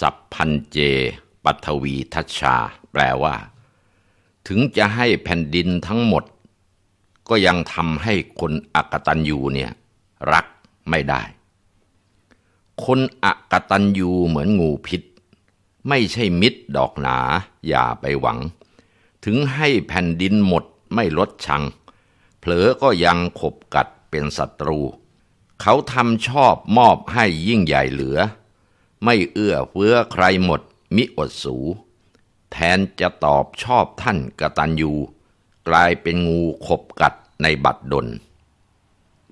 สัพพันเจ ปัทวีทัชชา แปลว่า ถึงจะให้แผ่นดินทั้งหมด ก็ยังทำให้คนอกตัญญูเนี่ย รักไม่ได้ คนอกตัญญูเหมือนงูพิษ ไม่ใช่มิตรดอกหนา อย่าไปหวัง ถึงให้แผ่นดินหมดไม่ลดชัง เผลอก็ยังขบกัดเป็นศัตรู เขาทำชอบมอบให้ยิ่งใหญ่เหลือ ไม่เอื้อเฟื้อใครหมด มิอดสู แทนจะตอบชอบท่านกตัญญู กลายเป็นงูขบกัดในบัดดล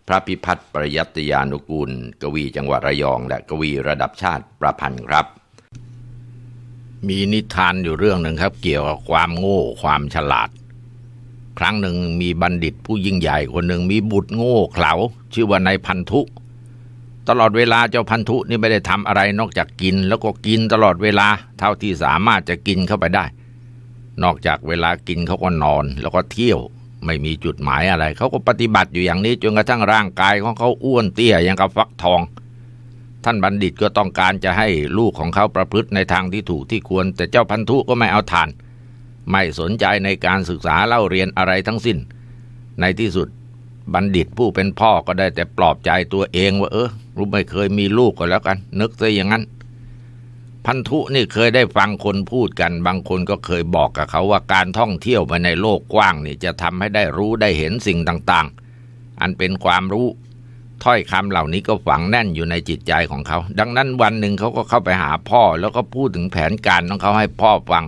พระพิพัฒน์ประยัตยานุกูล กวีจังหวัดระยอง และกวีระดับชาติประพันธ์ครับ มีนิทานอยู่เรื่องหนึ่งครับ เกี่ยวกับความโง่ความฉลาด ครั้งหนึ่งมีบัณฑิตผู้ยิ่งใหญ่คนหนึ่งมีบุตรโง่เขลาชื่อว่านายพันธุ ตลอดเวลาเจ้าพันธุนี่ไม่ได้ทำอะไรนอกจากกิน แล้วก็กินตลอดเวลา เท่าที่สามารถจะกินเข้าไปได้ นอกจากเวลากินเขาก็นอน แล้วก็เที่ยวไม่มีจุดหมายอะไร เขาก็ปฏิบัติอยู่อย่างนี้จนกระทั่งร่างกายของเขาอ้วนเตี้ยอย่างกับฟักทอง ท่านบัณฑิตก็ต้องการจะให้ลูกของเขาประพฤติในทางที่ถูกที่ควร แต่เจ้าพันธุก็ไม่เอาทาน ไม่สนใจในการศึกษาเล่าเรียนอะไรทั้งสิ้น ในที่สุดบัณฑิตผู้เป็นพ่อก็ได้แต่ปลอบใจตัวเองว่าเออ รู้ไม่เคยมีลูกก็แล้วกัน นึกซะอย่างนั้น พันธุนี่เคยได้ฟังคนพูดกัน บางคนก็เคยบอกกับเขาว่าการท่องเที่ยวไปในโลกกว้างนี่จะทำให้ได้รู้ได้เห็นสิ่งต่างๆ อันเป็นความรู้ถ้อยคำเหล่านี้ก็ฝังแน่นอยู่ในจิตใจของเขา ดังนั้นวันหนึ่งเขาก็เข้าไปหาพ่อ แล้วก็พูดถึงแผนการของเขาให้พ่อฟัง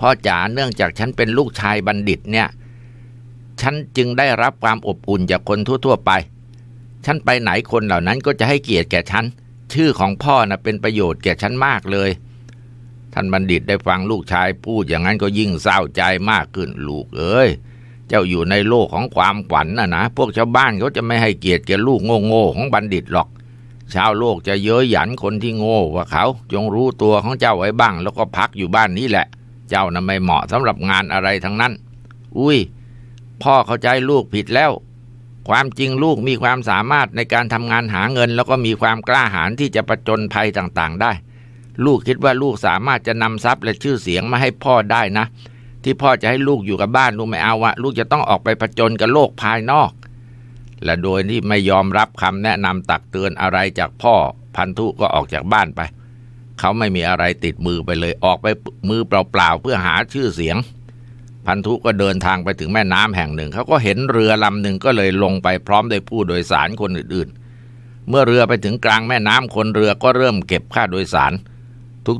พ่อจ๋าเนื่องจากฉันเป็นลูกชายบัณฑิตเนี่ย ฉันจึงได้รับความอบอุ่นจากคนทั่ว ๆ ไป ฉันไปไหนคนเหล่านั้นก็จะให้เกียรติแก่ฉัน ชื่อของพ่อนะเป็นประโยชน์แก่ฉันมากเลย ท่านบัณฑิตได้ฟังลูกชายพูดอย่างนั้นก็ยิ่งเศร้าใจมากขึ้นลูกเอ้ย เจ้าอยู่ในโลกของความฝันนะนะ พวกชาวบ้านเขาจะไม่ให้เกียรติแก่ลูกโง่ๆของบัณฑิตหรอก ชาวโลกจะเย้ยหยันคนที่โง่ว่าเขา จงรู้ตัวของเจ้าไว้บ้าง แล้วก็พักอยู่บ้านนี้แหละ เจ้าน่ะไม่เหมาะสำหรับงานอะไรทั้งนั้น อุ้ย พ่อเข้าใจลูกผิดแล้ว ความจริงลูกมีความสามารถในการทำงานหาเงิน แล้วก็มีความกล้าหาญที่จะประจนภัยต่างๆได้ ลูกคิดว่าลูกสามารถจะนำทรัพย์และชื่อเสียงมาให้พ่อได้นะ ที่พ่อจะให้ลูกอยู่กับบ้านลูกไม่เอาอะลูกจะต้องออกไปผจญกับโลกภายนอก และโดยที่ไม่ยอมรับคำแนะนำตักเตือนอะไรจากพ่อพันธุก็ออกจากบ้านไป เขาไม่มีอะไรติดมือไปเลยออกไปมือเปล่าๆเพื่อหาชื่อเสียง พันธุก็เดินทางไปถึงแม่น้ำแห่งหนึ่ง เขาก็เห็นเรือลำหนึ่งก็เลยลงไปพร้อมด้วยผู้โดยสารคนอื่นๆ เมื่อเรือไปถึงกลางแม่น้ำคนเรือก็เริ่มเก็บค่าโดยสาร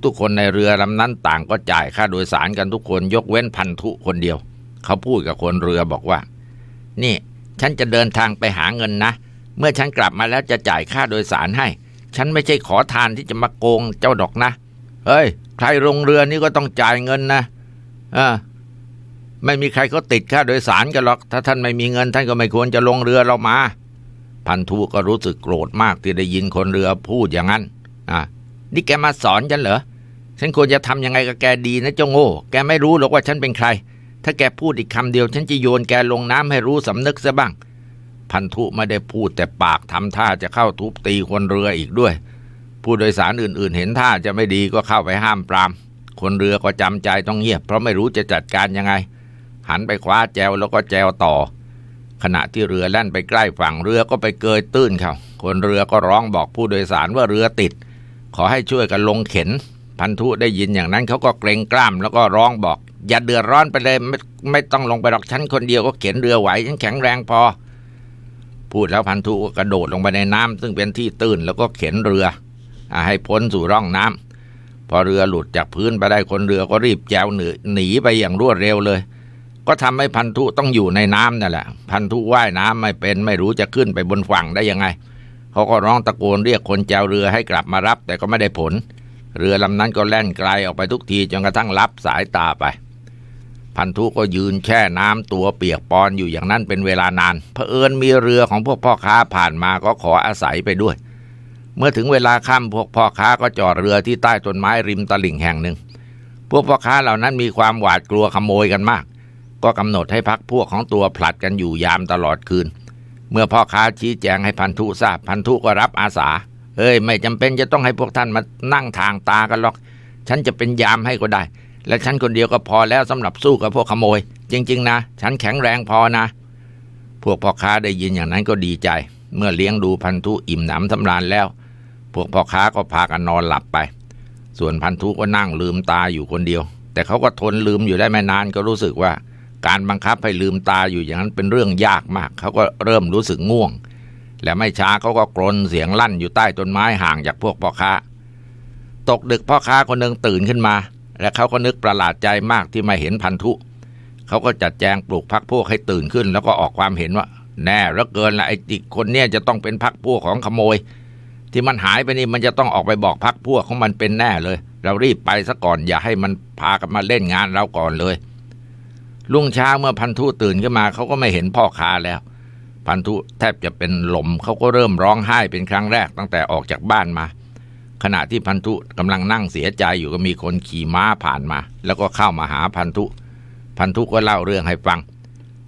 ทุกๆ คนในเรือลำนั้นต่างก็จ่ายค่าโดยสารกันทุกคนยกเว้นพันธุคนเดียว เขาพูดกับคนเรือบอกว่า นี่ ฉันจะเดินทางไปหาเงินนะ เมื่อฉันกลับมาแล้วจะจ่ายค่าโดยสารให้ ฉันไม่ใช่ขอทานที่จะมาโกงเจ้าดอกนะ เฮ้ย ใครลงเรือนี่ก็ต้องจ่ายเงินนะเออ ไม่มีใครเขาติดค่าโดยสารกันหรอก ถ้าท่านไม่มีเงินท่านก็ไม่ควรจะลงเรือเรามา พันธุก็รู้สึกโกรธมากที่ได้ยินคนเรือพูดอย่างนั้นอะนี่แกมาสอนฉันเหรอ ฉันควรจะทำยังไงกับแกดีนะเจ้าโง่ แกไม่รู้หรอกว่าฉันเป็นใคร ถ้าแกพูดอีกคำเดียว ฉันจะโยนแกลงน้ำให้รู้สำนึกซะบ้าง พันธุไม่ได้พูดแต่ปากทำท่าจะเข้าทุบตีคนเรืออีกด้วย ผู้โดยสารอื่นๆ เห็นท่าจะไม่ดีก็เข้าไปห้ามปราม คนเรือก็จำใจต้องเงียบเพราะไม่รู้จะจัดการยังไง หันไปคว้าแจวแล้วก็แจวต่อ ขณะที่เรือแล่นไปใกล้ฝั่งเรือก็ไปเกยตื้นเขาคนเรือก็ร้องบอกผู้โดยสารว่าเรือติด ขอให้ช่วยกันลงเข็น พันธุได้ยินอย่างนั้นเขาก็เกรงกล้ามแล้วก็ร้องบอก อย่าเดือดร้อนไปเลยไม่ไม่ต้องลงไปหรอกฉันคนเดียวก็เข็นเรือไหวฉันแข็งแรงพอ พูดแล้วพันธุก็กระโดดลงไปในน้ำซึ่งเป็นที่ตื้นแล้วก็เข็นเรืออให้พ้นสู่ร่องน้ำพอเรือหลุดจากพื้นไปได้คนเรือก็รีบแจวหนีหนีไปอย่างรวดเร็วเลย ก็ทำให้พันธุต้องอยู่ในน้ำนั่นแหละ พันธุว่ายน้ำไม่เป็น ไม่รู้จะขึ้นไปบนฝั่งได้ยังไง เขาก็ร้องตะโกนเรียกคนแจวเรือให้กลับมารับ แต่ก็ไม่ได้ผล เรือลำนั้นก็แล่นไกลออกไปทุกทีจนกระทั่งลับสายตาไป พันธุก็ยืนแช่น้ำตัวเปียกปอนอยู่อย่างนั้นเป็นเวลานานเผอิญมีเรือของพวกพ่อค้าผ่านมาก็ขออาศัยไปด้วย เมื่อถึงเวลาค่ำพวกพ่อค้าก็จอดเรือที่ใต้ต้นไม้ริมตลิ่งแห่งหนึ่งพวกพ่อค้าเหล่านั้นมีความหวาดกลัวขโมยกันมาก ก็กำหนดให้พักพวกของตัวผลัดกันอยู่ยามตลอดคืน เมื่อพ่อค้าชี้แจงให้พันธุทราบพันธุก็รับอาสา เอ้ย ไม่จำเป็นจะต้องให้พวกท่านมานั่งทางตากันหรอก ฉันจะเป็นยามให้ก็ได้ และฉันคนเดียวก็พอแล้วสำหรับสู้กับพวกขโมย จริง ๆ นะ ฉันแข็งแรงพอนะ พวกพ่อค้าได้ยินอย่างนั้นก็ดีใจ เมื่อเลี้ยงดูพันธุอิ่มหนำสำราญแล้ว พวกพ่อค้าก็พากันนอนหลับไป ส่วนพันธุก็นั่งลืมตาอยู่คนเดียว แต่เขาก็ทนลืมอยู่ได้ไม่นานก็รู้สึกว่า การบังคับให้ลืมตาอยู่อย่างนั้นเป็นเรื่องยากมาก เขาก็เริ่มรู้สึกง่วง และไม่ช้าเขาก็กรนเสียงลั่นอยู่ใต้ต้นไม้ห่างจากพวกพ่อค้า ตกดึกพ่อค้าคนหนึ่งตื่นขึ้นมา และเขาก็นึกประหลาดใจมากที่มาเห็นพันธุ เขาก็จัดแจงปลุกพักพวกให้ตื่นขึ้น แล้วก็ออกความเห็นว่า แน่เหลือเกินละไอ้ติคนเนี่ยจะต้องเป็นพักพวกของขโมย ที่มันหายไปนี่มันจะต้องออกไปบอกพักพวกของมันเป็นแน่เลย เรารีบไปซะก่อนอย่าให้มันพากันมาเล่นงานเราก่อนเลย ลุงเช้าเมื่อพันธุตื่นขึ้นมาเขาก็ไม่เห็นพ่อค้าแล้ว พันธุแทบจะเป็นลมเขาก็เริ่มร้องไห้เป็นครั้งแรกตั้งแต่ออกจากบ้านมา ขณะที่พันธุกำลังนั่งเสียใจอยู่ก็มีคนขี่ม้าผ่านมา แล้วก็เข้ามาหาพันธุ พันธุก็เล่าเรื่องให้ฟัง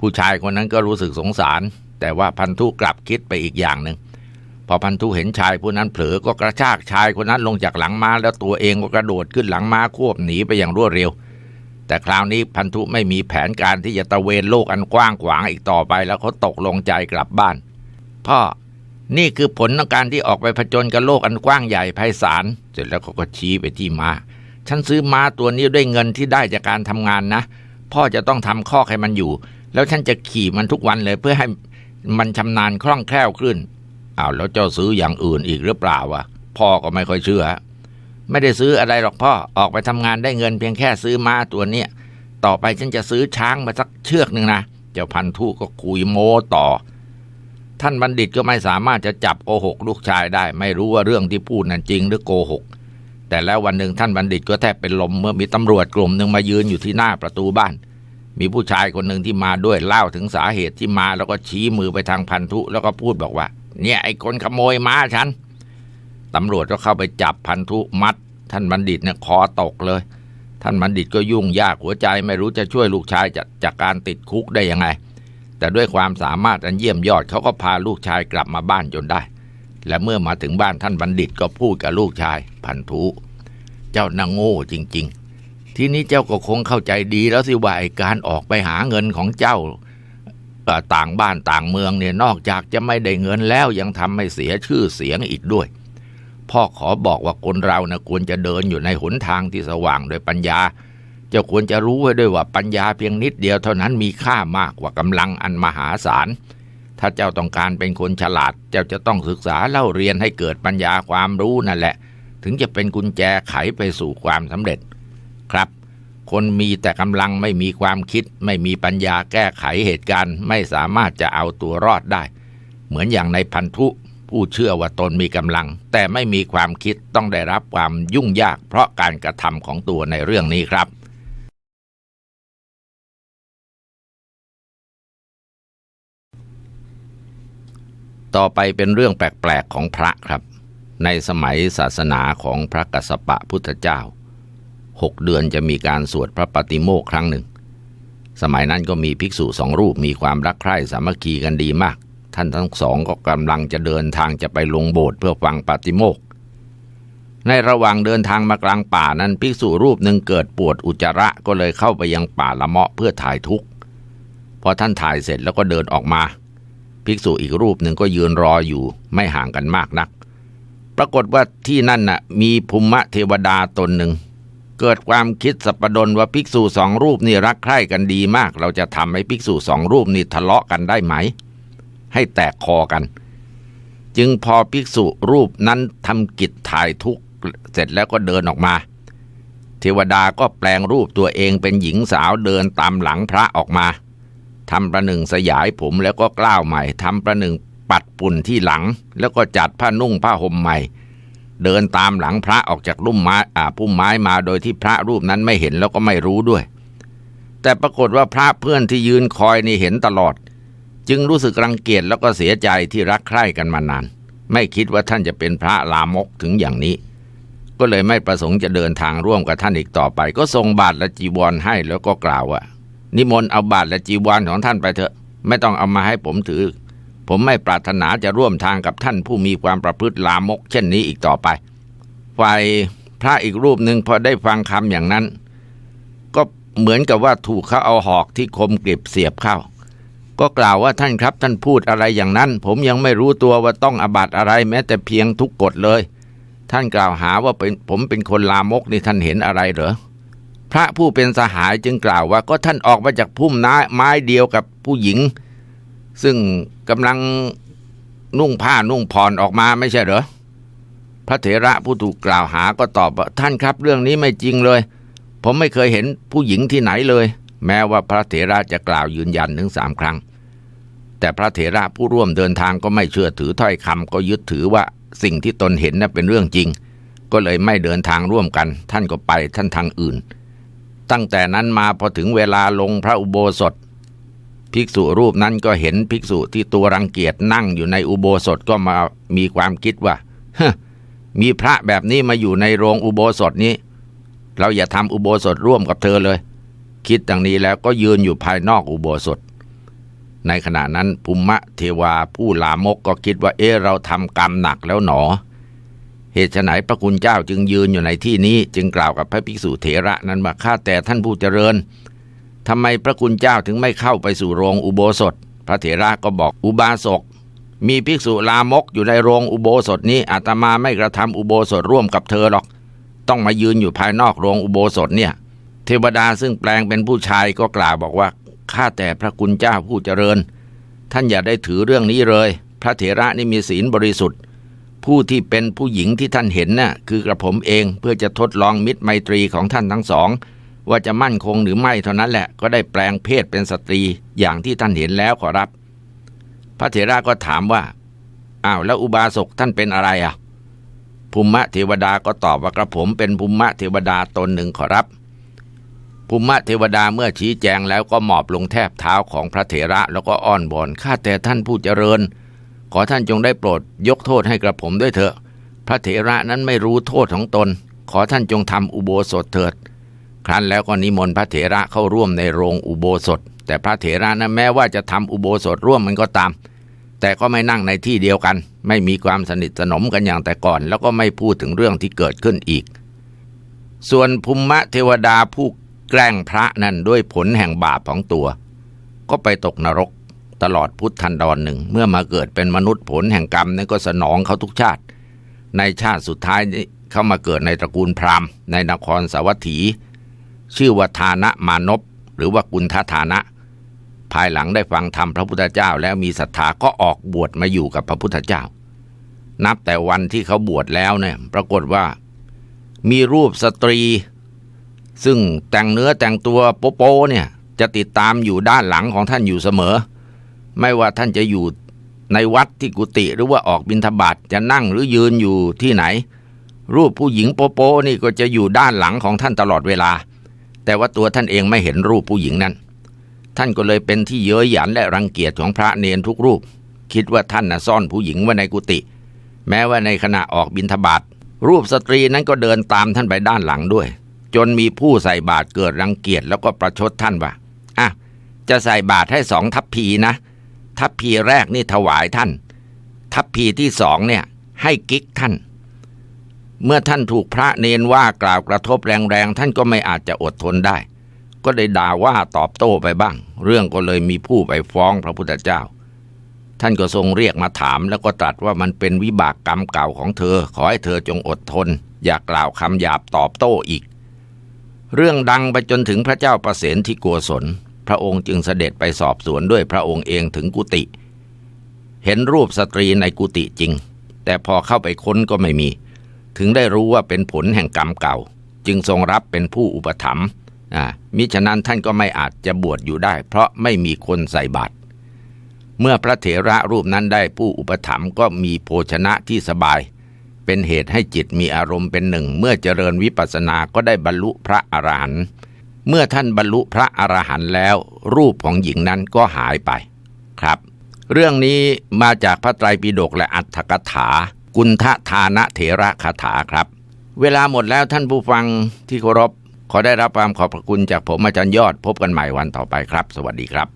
ผู้ชายคนนั้นก็รู้สึกสงสาร แต่ว่าพันธุกลับคิดไปอีกอย่างหนึ่งพอพันธุเห็นชายผู้นั้นเผลอก็กระชากชายคนนั้นลงจากหลังม้าแล้วตัวเองก็กระโดดขึ้นหลังม้าควบหนีไปอย่างรวดเร็ว แต่คราวนี้พันธุไม่มีแผนการที่จะตะเวนโลกอันกว้างขวางอีกต่อไปแล้วเขาตกลงใจกลับบ้าน พ่อ นี่คือผลของการที่ออกไปผจญกับโลกอันกว้างใหญ่ไพศาลเสร็จแล้วเขาก็ชี้ไปที่ม้าฉันซื้อม้าตัวนี้ด้วยเงินที่ได้จากการทำงานนะ พ่อจะต้องทำข้อให้มันอยู่ แล้วฉันจะขี่มันทุกวันเลยเพื่อให้มันชำนาญคล่องแคล่วขึ้นอ้าวแล้วเจ้าซื้ออย่างอื่นอีกหรือเปล่าวะพ่อก็ไม่ค่อยเชื่อ ไม่ได้ซื้ออะไรหรอกพ่อ ออกไปทำงานได้เงินเพียงแค่ซื้อม้าตัวเนี้ย ต่อไปฉันจะซื้อช้างมาสักเชือกหนึ่งนะ เจ้าพันธุก็คุยโม้ต่อ ท่านบัณฑิตก็ไม่สามารถจะจับโกหกลูกชายได้ ไม่รู้ว่าเรื่องที่พูดนั้นจริงหรือโกหก แต่แล้ววันหนึ่งท่านบัณฑิตก็แทบเป็นลมเมื่อมีตำรวจกลุ่มหนึ่งมายืนอยู่ที่หน้าประตูบ้าน มีผู้ชายคนหนึ่งที่มาด้วยเล่าถึงสาเหตุที่มา แล้วก็ชี้มือไปทางพันธุแล้วก็พูดบอกว่า เนี่ยไอ้คนขโมยม้าฉัน ตำรวจก็เข้าไปจับพันธุมัด ท่านบัณฑิตเนี่ยคอตกเลย ท่านบัณฑิตก็ยุ่งยากหัวใจไม่รู้จะช่วยลูกชายจากจากการติดคุกได้ยังไง แต่ด้วยความสามารถอันเยี่ยมยอดเขาก็พาลูกชายกลับมาบ้านจนได้ และเมื่อมาถึงบ้านท่านบัณฑิตก็พูดกับลูกชาย พันธุเจ้านางโง่จริง ๆ ทีนี้เจ้าก็คงเข้าใจดีแล้วสิว่าการออกไปหาเงินของเจ้าต่างบ้านต่างเมืองเนี่ยนอกจากจะไม่ได้เงินแล้วยังทำให้เสียชื่อเสียงอีกด้วย พ่อขอบอกว่าคนเรานะควรจะเดินอยู่ในหนทางที่สว่างโดยปัญญาเจ้าควรจะรู้ไว้ด้วยว่าปัญญาเพียงนิดเดียวเท่านั้นมีค่ามากกว่ากำลังอันมหาศาล ถ้าเจ้าต้องการเป็นคนฉลาด เจ้าจะต้องศึกษาเล่าเรียนให้เกิดปัญญาความรู้นั่นแหละ ถึงจะเป็นกุญแจไขไปสู่ความสำเร็จ ครับ คนมีแต่กำลังไม่มีความคิด ไม่มีปัญญาแก้ไขเหตุการณ์ ไม่สามารถจะเอาตัวรอดได้ เหมือนอย่างในพันธุ ผู้เชื่อว่าตนมีกำลัง แต่ไม่มีความคิดต้องได้รับความยุ่งยากเพราะการกระทำของตัวในเรื่องนี้ครับต่อไปเป็นเรื่องแปลกๆของพระครับ ในสมัยศาสนาของพระกัสสปะพุทธเจ้าหกเดือนจะมีการสวดพระปฏิโมกข์ครั้งหนึ่ง สมัยนั้นก็มีภิกษุสองรูปมีความรักใคร่สามัคคีกันดีมาก ท่านทั้งสองก็กำลังจะเดินทางจะไปลงโบสถ์เพื่อฟังปฏิโมกข์ในระหว่างเดินทางมากลางป่านั้นภิกษุรูปหนึ่งเกิดปวดอุจจาระก็เลยเข้าไปยังป่าละเมาะเพื่อถ่ายทุกข์พอท่านถ่ายเสร็จแล้วก็เดินออกมา ภิกษุอีกรูปหนึ่งก็ยืนรออยู่ไม่ห่างกันมากนัก ปรากฏว่าที่นั่นน่ะมีภูมิเทวดาตนหนึ่งเกิดความคิดสัปดนว่าภิกษุสองรูปนี่รักใคร่กันดีมาก เราจะทำให้ภิกษุสองรูปนี่ทะเลาะกันได้ไหม ให้แตกคอกัน จึงพอภิกษุรูปนั้นทำกิจถ่ายทุกเสร็จแล้วก็เดินออกมา เทวดาก็แปลงรูปตัวเองเป็นหญิงสาวเดินตามหลังพระออกมาทำประหนึ่งสยายผมแล้วก็กล้าวใหม่ทำประหนึ่งปัดปุ่นที่หลัง แล้วก็จัดผ้านุ่งผ้าห่มใหม่ เดินตามหลังพระออกจากรุ่มไม้อ่าพุ่มไม้มาโดยที่พระรูปนั้นไม่เห็นแล้วก็ไม่รู้ด้วย แต่ปรากฏว่าพระเพื่อนที่ยืนคอยนี่เห็นตลอด จึงรู้สึกรังเกียจแล้วก็เสียใจที่รักใคร่กันมานาน ไม่คิดว่าท่านจะเป็นพระลามกถึงอย่างนี้ ก็เลยไม่ประสงค์จะเดินทางร่วมกับท่านอีกต่อไป ก็ทรงบาทและจีวรให้แล้วก็กล่าวว่า นิมนต์เอาบาทและจีวรของท่านไปเถอะ ไม่ต้องเอามาให้ผมถือ ผมไม่ปรารถนาจะร่วมทางกับท่านผู้มีความประพฤติลามก เช่นนี้อีกต่อไปฝ่ายพระอีกรูปหนึ่งพอได้ฟังคำอย่างนั้น ก็เหมือนกับว่าถูกเขาเอาหอกที่คมกริบเสียบเข้า ก็กล่าวว่าท่านครับท่านพูดอะไรอย่างนั้น ผมยังไม่รู้ตัวว่าต้องอบัตอะไรแม้แต่เพียงทุกกฎเลย ท่านกล่าวหาว่าเป็นผมเป็นคนลามกนี่ท่านเห็นอะไรเหรอพระผู้เป็นสหายจึงกล่าวว่าก็ท่านออกมาจากพุ่มน้าไม้เดียวกับผู้หญิง ซึ่งกำลังนุ่งผ้านุ่งผ่อนออกมาไม่ใช่เหรอพระเถระผู้ถูกกล่าวหาก็ตอบว่าท่านครับเรื่องนี้ไม่จริงเลย ผมไม่เคยเห็นผู้หญิงที่ไหนเลย แม้ว่าพระเถระจะกล่าวยืนยันถึงสามครั้ง แต่พระเถระผู้ร่วมเดินทางก็ไม่เชื่อถือถ้อยคำก็ยึดถือว่าสิ่งที่ตนเห็นนั้นเป็นเรื่องจริง ก็เลยไม่เดินทางร่วมกัน ท่านก็ไปท่านทางอื่น ตั้งแต่นั้นมาพอถึงเวลาลงพระอุโบสถ ภิกษุรูปนั้นก็เห็นภิกษุที่ตัวรังเกียจนั่งอยู่ในอุโบสถก็มามีความคิดว่าฮมีพระแบบนี้มาอยู่ในโรงอุโบสถนี้ เราอย่าทำอุโบสถร่วมกับเธอเลย คิดดังนี้แล้วก็ยืนอยู่ภายนอกอุโบสถ ในขณะนั้นภูมะเทวาผู้ลามกก็คิดว่าเอ๊เราทำกรรมหนักแล้วหนอ เหตุไฉนพระคุณเจ้าจึงยืนอยู่ในที่นี้ จึงกล่าวกับพระภิกษุเถระนั้นว่าข้าแต่ท่านผู้เจริญทำไมพระคุณเจ้าถึงไม่เข้าไปสู่โรงอุโบสถ พระเถระก็บอกอุบาสกมีภิกษุลามกอยู่ในโรงอุโบสถนี้อาตมาไม่กระทำอุโบสถร่วมกับเธอหรอก ต้องมายืนอยู่ภายนอกโรงอุโบสถเนี่ย เทวดาซึ่งแปลงเป็นผู้ชายก็กล่าวบอกว่าข้าแต่พระคุณเจ้าผู้เจริญ ท่านอย่าได้ถือเรื่องนี้เลย พระเถระนี่มีศีลบริสุทธิ์ ผู้ที่เป็นผู้หญิงที่ท่านเห็นน่ะคือกระผมเองเพื่อจะทดลองมิตรไมตรีของท่านทั้งสอง ว่าจะมั่นคงหรือไม่เท่านั้นแหละก็ได้แปลงเพศเป็นสตรีอย่างที่ท่านเห็นแล้วขอรับ พระเถระก็ถามว่าอ้าวแล้วอุบาสกท่านเป็นอะไรอะภูมิเทวดาก็ตอบว่ากระผมเป็นภูมิเทวดาตนหนึ่งขอรับ ภูมิเทวดาเมื่อชี้แจงแล้วก็หมอบลงแทบเท้าของพระเถระแล้วก็อ้อนวอนข้าแต่ท่านผู้เจริญ ขอท่านจงได้โปรดยกโทษให้กระผมด้วยเถอะ พระเถระนั้นไม่รู้โทษของตน ขอท่านจงทำอุโบสถเถิด ครั้นแล้วก็นิมนต์พระเถระเข้าร่วมในโรงอุโบสถ แต่พระเถระนั้นแม้ว่าจะทำอุโบสถร่วมมันก็ตาม แต่ก็ไม่นั่งในที่เดียวกัน ไม่มีความสนิทสนมกันอย่างแต่ก่อน แล้วก็ไม่พูดถึงเรื่องที่เกิดขึ้นอีก ส่วนภูมิเทวดาผู้ แกล้งพระนั่นด้วยผลแห่งบาปของตัว ก็ไปตกนรกตลอดพุทธันดรหนึ่ง เมื่อมาเกิดเป็นมนุษย์ผลแห่งกรรมนั้นก็สนองเขาทุกชาติ ในชาติสุดท้ายนี้เขามาเกิดในตระกูลพราหมณ์ ในนครสาวัตถี ชื่อว่าทานะมานพหรือว่ากุณฑทานะ ภายหลังได้ฟังธรรมพระพุทธเจ้า แล้วมีศรัทธาก็ออกบวชมาอยู่กับพระพุทธเจ้า นับแต่วันที่เขาบวชแล้วเนี่ย ปรากฏว่า มีรูปสตรี ซึ่งแต่งเนื้อแต่งตัวโป๊ะๆเนี่ยจะติดตามอยู่ด้านหลังของท่านอยู่เสมอ ไม่ว่าท่านจะอยู่ในวัดที่กุฏิหรือว่าออกบิณฑบาตจะนั่งหรือยืนอยู่ที่ไหน รูปผู้หญิงโป๊ะๆนี่ก็จะอยู่ด้านหลังของท่านตลอดเวลา แต่ว่าตัวท่านเองไม่เห็นรูปผู้หญิงนั้น ท่านก็เลยเป็นที่เย้ยหยันและรังเกียจของพระเนนทุกรูป คิดว่าท่านน่ะซ่อนผู้หญิงไว้ในกุฏิแม้ว่าในขณะออกบิณฑบาตรูปสตรีนั้นก็เดินตามท่านไปด้านหลังด้วย จนมีผู้ใส่บาตรเกิดรังเกียจแล้วก็ประชดท่านว่าอะจะใส่บาตรให้สองทัพพีนะ ทัพพีแรกนี่ถวายท่าน ทัพพีที่สองเนี่ย ให้กิ๊กท่าน เมื่อท่านถูกพระเนนว่ากล่าวกระทบแรงๆท่านก็ไม่อาจจะอดทนได้ ก็ได้ด่าว่าตอบโต้ไปบ้าง เรื่องก็เลยมีผู้ไปฟ้องพระพุทธเจ้า ท่านก็ทรงเรียกมาถามแล้วก็ตรัสว่ามันเป็นวิบากกรรมเก่าของเธอ ขอให้เธอจงอดทน อย่ากล่าวคำหยาบตอบโต้อีก เรื่องดังไปจนถึงพระเจ้าประเสนที่โกศลพระองค์จึงเสด็จไปสอบสวนด้วยพระองค์เองถึงกุฏิเห็นรูปสตรีในกุฏิจริง แต่พอเข้าไปค้นก็ไม่มี ถึงได้รู้ว่าเป็นผลแห่งกรรมเก่า จึงทรงรับเป็นผู้อุปถัมภ์มิฉะนั้นท่านก็ไม่อาจจะบวชอยู่ได้ เพราะไม่มีคนใส่บาตรเมื่อพระเถระรูปนั้นได้ผู้อุปถัมภ์ก็มีโภชนะที่สบาย เป็นเหตุให้จิตมีอารมณ์เป็นหนึ่ง เมื่อเจริญวิปัสสนาก็ได้บรรลุพระอรหันต์เมื่อท่านบรรลุพระอรหันต์แล้ว รูปของหญิงนั้นก็หายไปครับ เรื่องนี้มาจากพระไตรปิฎกและอัตถกถา กุณฑทานะเถระคาถาครับ เวลาหมดแล้วท่านผู้ฟังที่เคารพขอได้รับความขอบพระคุณจากผมอาจารย์ยอดพบกันใหม่วันต่อไปครับ สวัสดีครับ